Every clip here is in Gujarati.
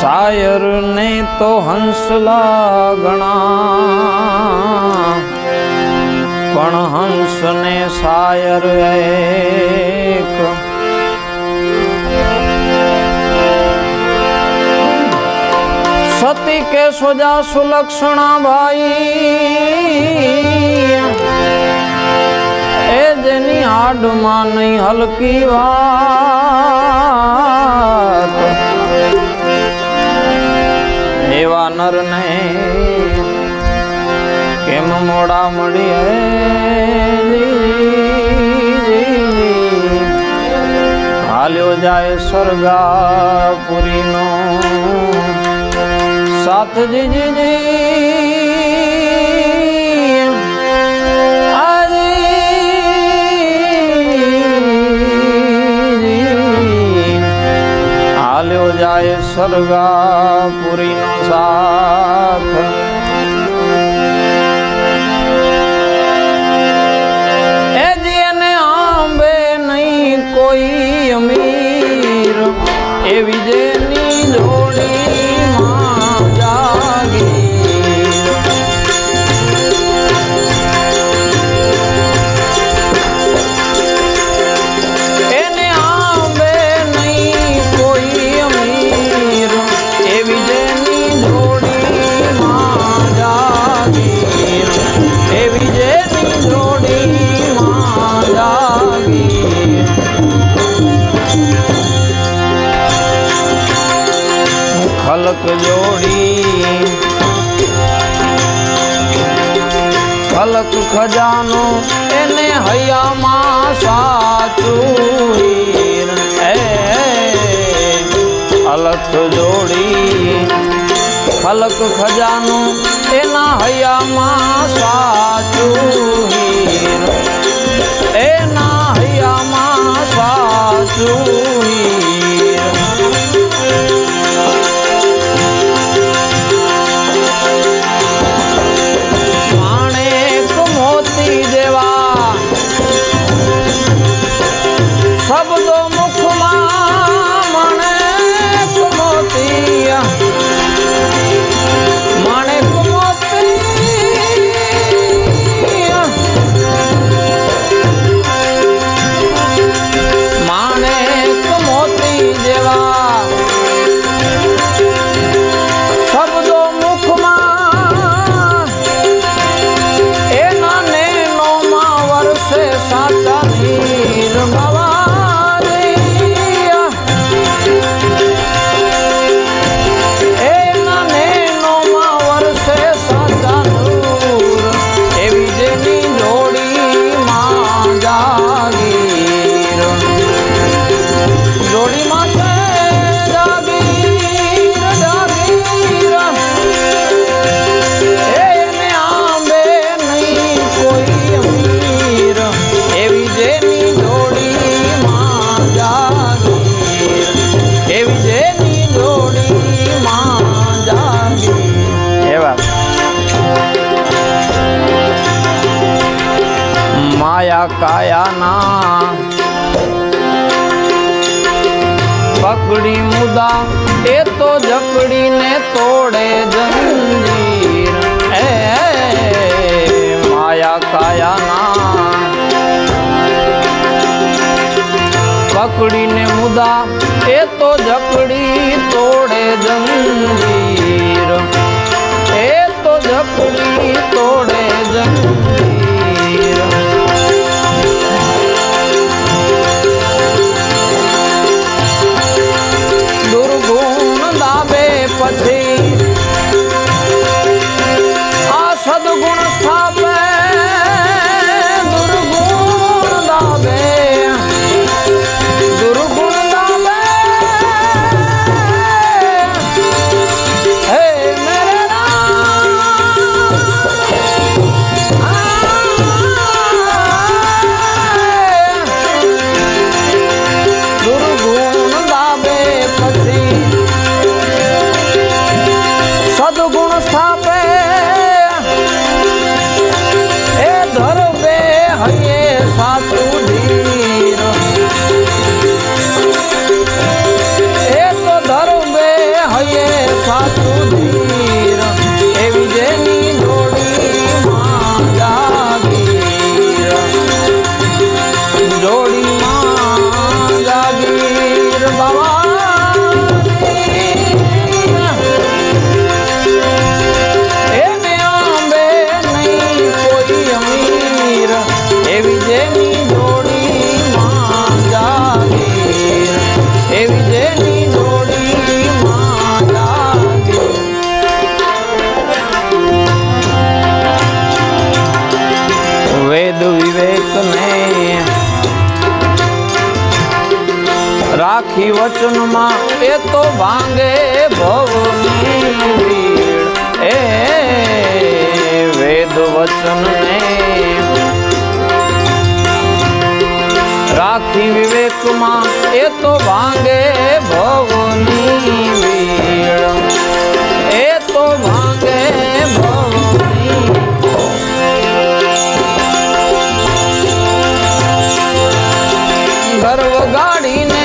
શાયર ને તો હંસલા ગણા. પણ હંસ ને શાયર એક. સતી કે સોજા સુલક્ષણા ભાઈ એ જેની આડમાં નહીં હલકી વાત. નરને કેમ મોડા મળી હાલ્યો જાય સરગાપુરીનો સાથ જી જાય સરગાપુરીનો સાથ. એ આંબે નહીં કોઈ અમીર એવી જેની હીર એ ખલક જોડી ખલક ખજાનો એના હૈયામાં સાચું હીર એના હૈયામાં સાચું હીર પકડીને મુદા એ તો જકડી તોડે જંજીર એ તો જકડી તોડે એ વચનમાં. એ તો ભાંગે ભવની એ, વેદ વચનને રાખી વિવેકમાં. એ તો ભાંગે ભવની વીડ એ તો ભાંગે ભવની ગર્વ ગાડીને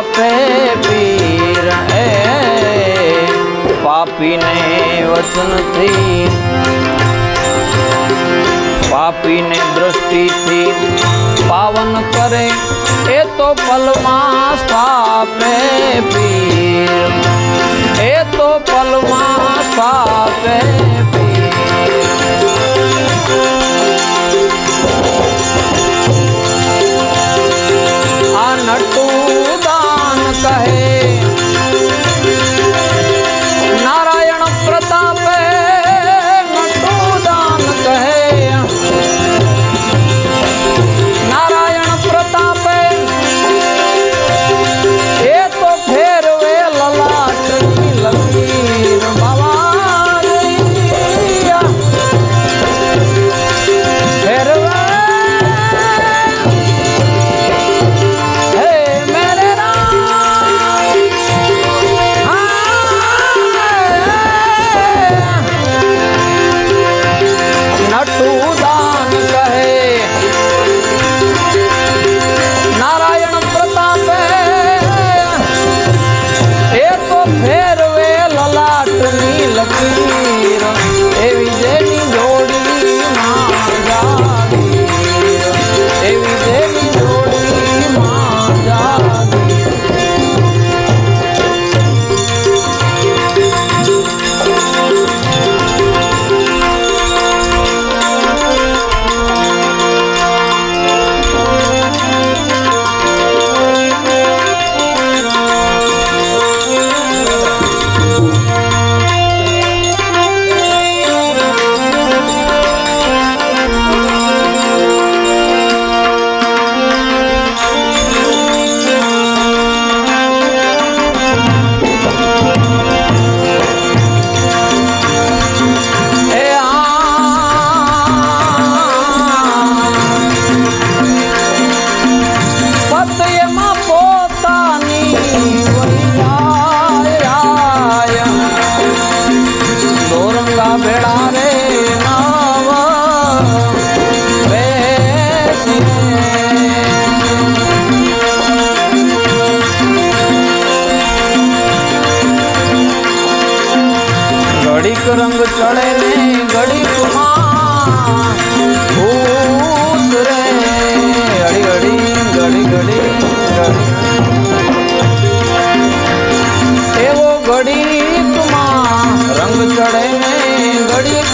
पापे पीर पापी ने वसन थी। पापी ने दृष्टि थी। पावन करे, ए तो पलमा सापे पीर। ए तो पलमा सापे पीर।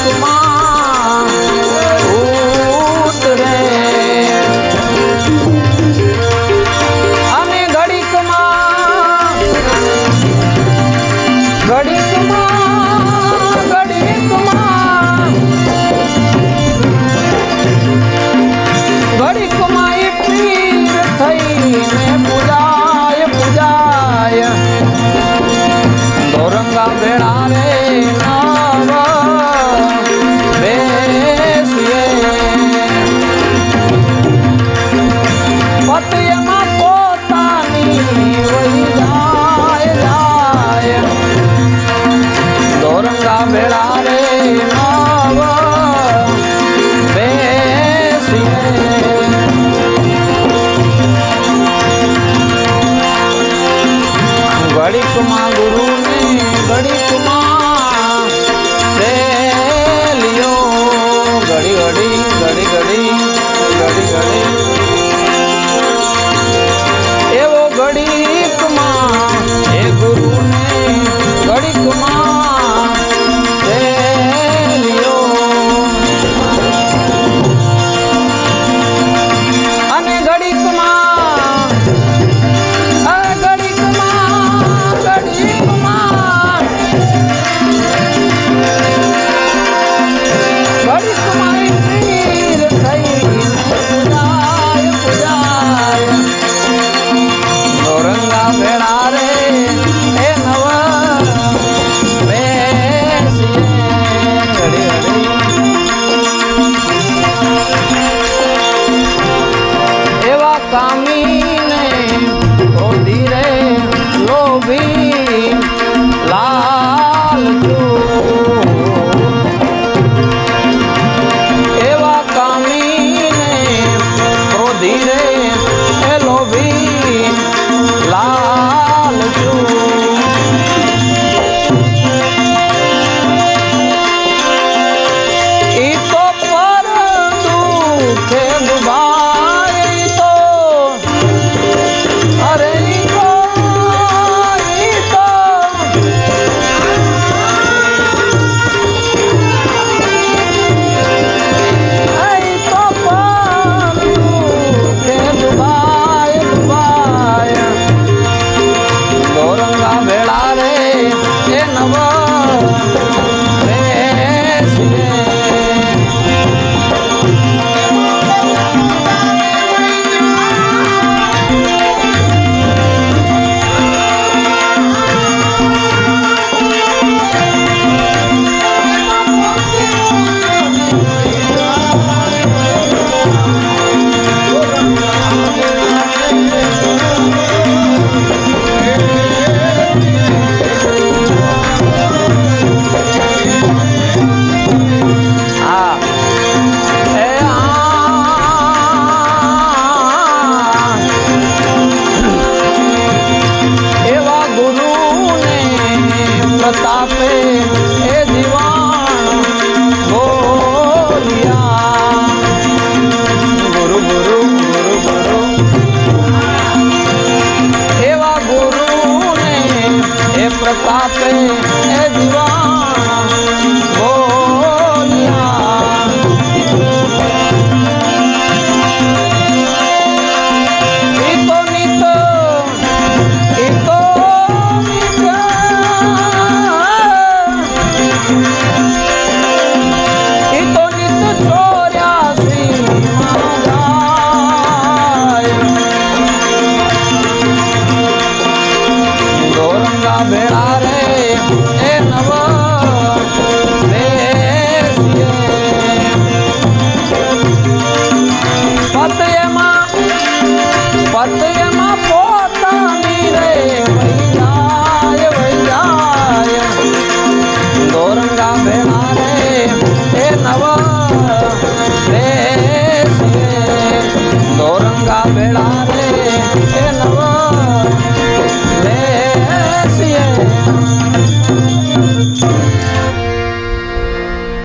তোমার